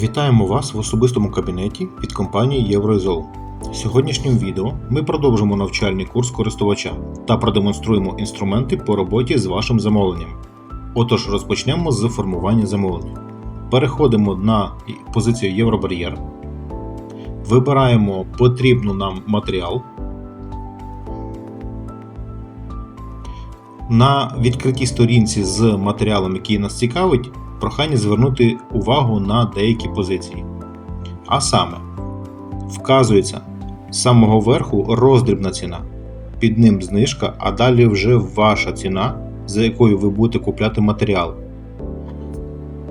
Вітаємо вас в особистому кабінеті від компанії Євроізол. В сьогоднішньому відео ми продовжимо навчальний курс користувача та продемонструємо інструменти по роботі з вашим замовленням. Отож, розпочнемо з формування замовлення. Переходимо на позицію Євробар'єр. Вибираємо потрібну нам матеріал. На відкритій сторінці з матеріалом, який нас цікавить, прохання звернути увагу на деякі позиції. А саме, вказується з самого верху роздрібна ціна, під ним знижка, а далі вже ваша ціна, за якою ви будете купляти матеріал.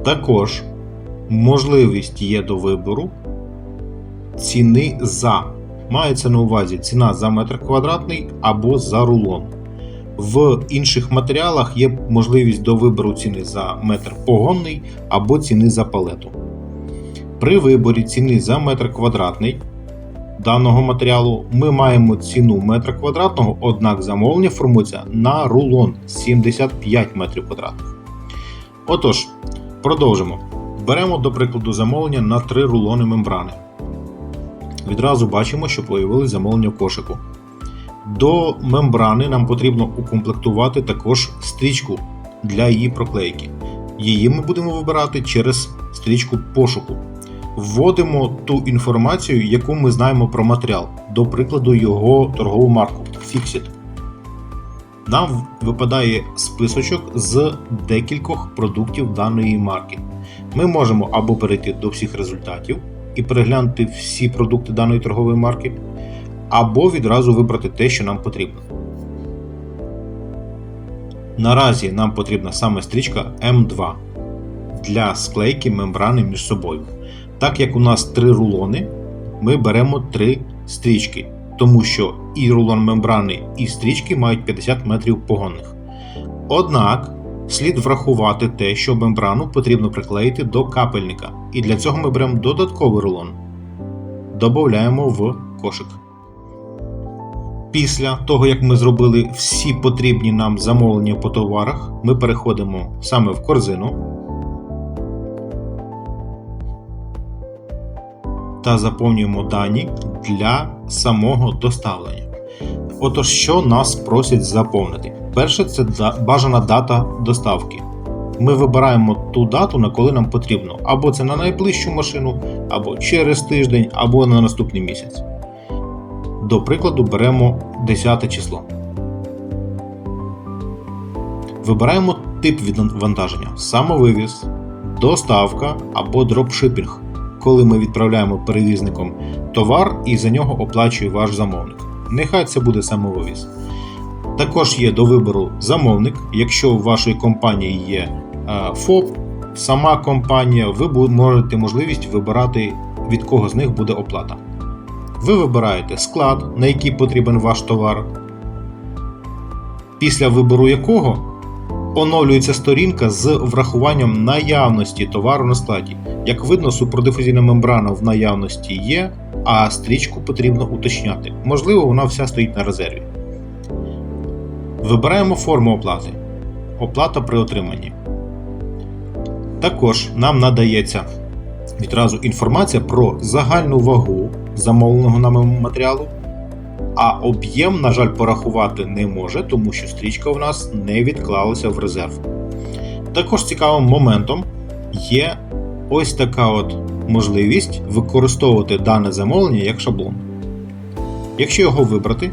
Також можливість є до вибору ціни за. Мається на увазі ціна за метр квадратний або за рулон. В інших матеріалах є можливість до вибору ціни за метр погонний або ціни за палету. При виборі ціни за метр квадратний даного матеріалу ми маємо ціну метра квадратного, однак замовлення формується на рулон 75 метрів квадратних. Отож, продовжимо. Беремо до прикладу замовлення на 3 рулони мембрани. Відразу бачимо, що появилось замовлення в кошику. До мембрани нам потрібно укомплектувати також стрічку для її проклейки. Її ми будемо вибирати через стрічку пошуку. Вводимо ту інформацію, яку ми знаємо про матеріал, до прикладу, його торгову марку Fixit. Нам випадає списочок з декількох продуктів даної марки. Ми можемо або перейти до всіх результатів і переглянути всі продукти даної торгової марки або відразу вибрати те, що нам потрібно. Наразі нам потрібна саме стрічка М2 для склейки мембрани між собою. Так як у нас три рулони, ми беремо три стрічки, тому що і рулон мембрани, і стрічки мають 50 метрів погонних. Однак слід врахувати те, що мембрану потрібно приклеїти до капельника, і для цього ми беремо додатковий рулон. Додаємо в кошик. Після того, як ми зробили всі потрібні нам замовлення по товарах, ми переходимо саме в корзину та заповнюємо дані для самого доставлення. Отож, що нас просять заповнити? Перше, це бажана дата доставки. Ми вибираємо ту дату, на коли нам потрібно, або це на найближчу машину, або через тиждень, або на наступний місяць. До прикладу, беремо 10 число. Вибираємо тип відвантаження: самовивіз, доставка або дропшипінг, коли ми відправляємо перевізником товар і за нього оплачує ваш замовник. Нехай це буде самовивіз. Також є до вибору замовник. Якщо у вашої компанії є ФОП, сама компанія, ви можете можливість вибирати, від кого з них буде оплата. Ви вибираєте склад, на який потрібен ваш товар, після вибору якого оновлюється сторінка з врахуванням наявності товару на складі. Як видно, супродифузійна мембрана в наявності є, а стрічку потрібно уточняти. Можливо, вона вся стоїть на резерві. Вибираємо форму оплати. Оплата при отриманні. Також нам надається відразу інформація про загальну вагу замовленого нами матеріалу, а об'єм, на жаль, порахувати не може, тому що стрічка у нас не відклалася в резерв. Також цікавим моментом є ось така от можливість використовувати дане замовлення як шаблон. Якщо його вибрати,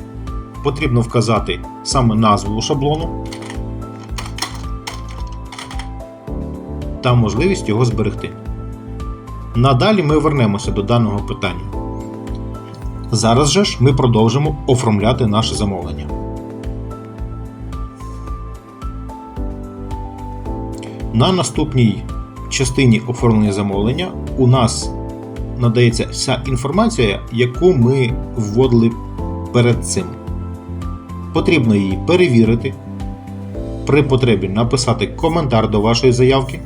потрібно вказати саме назву шаблону та можливість його зберегти. Надалі ми вернемося до даного питання. Зараз же ж ми продовжимо оформляти наше замовлення. На наступній частині оформлення замовлення у нас надається вся інформація, яку ми вводили перед цим. Потрібно її перевірити, при потребі написати коментар до вашої заявки.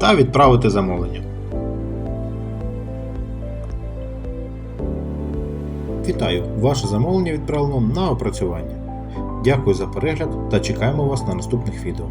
Та відправити замовлення. Вітаю! Ваше замовлення відправлено на опрацювання. Дякую за перегляд та чекаємо вас на наступних відео.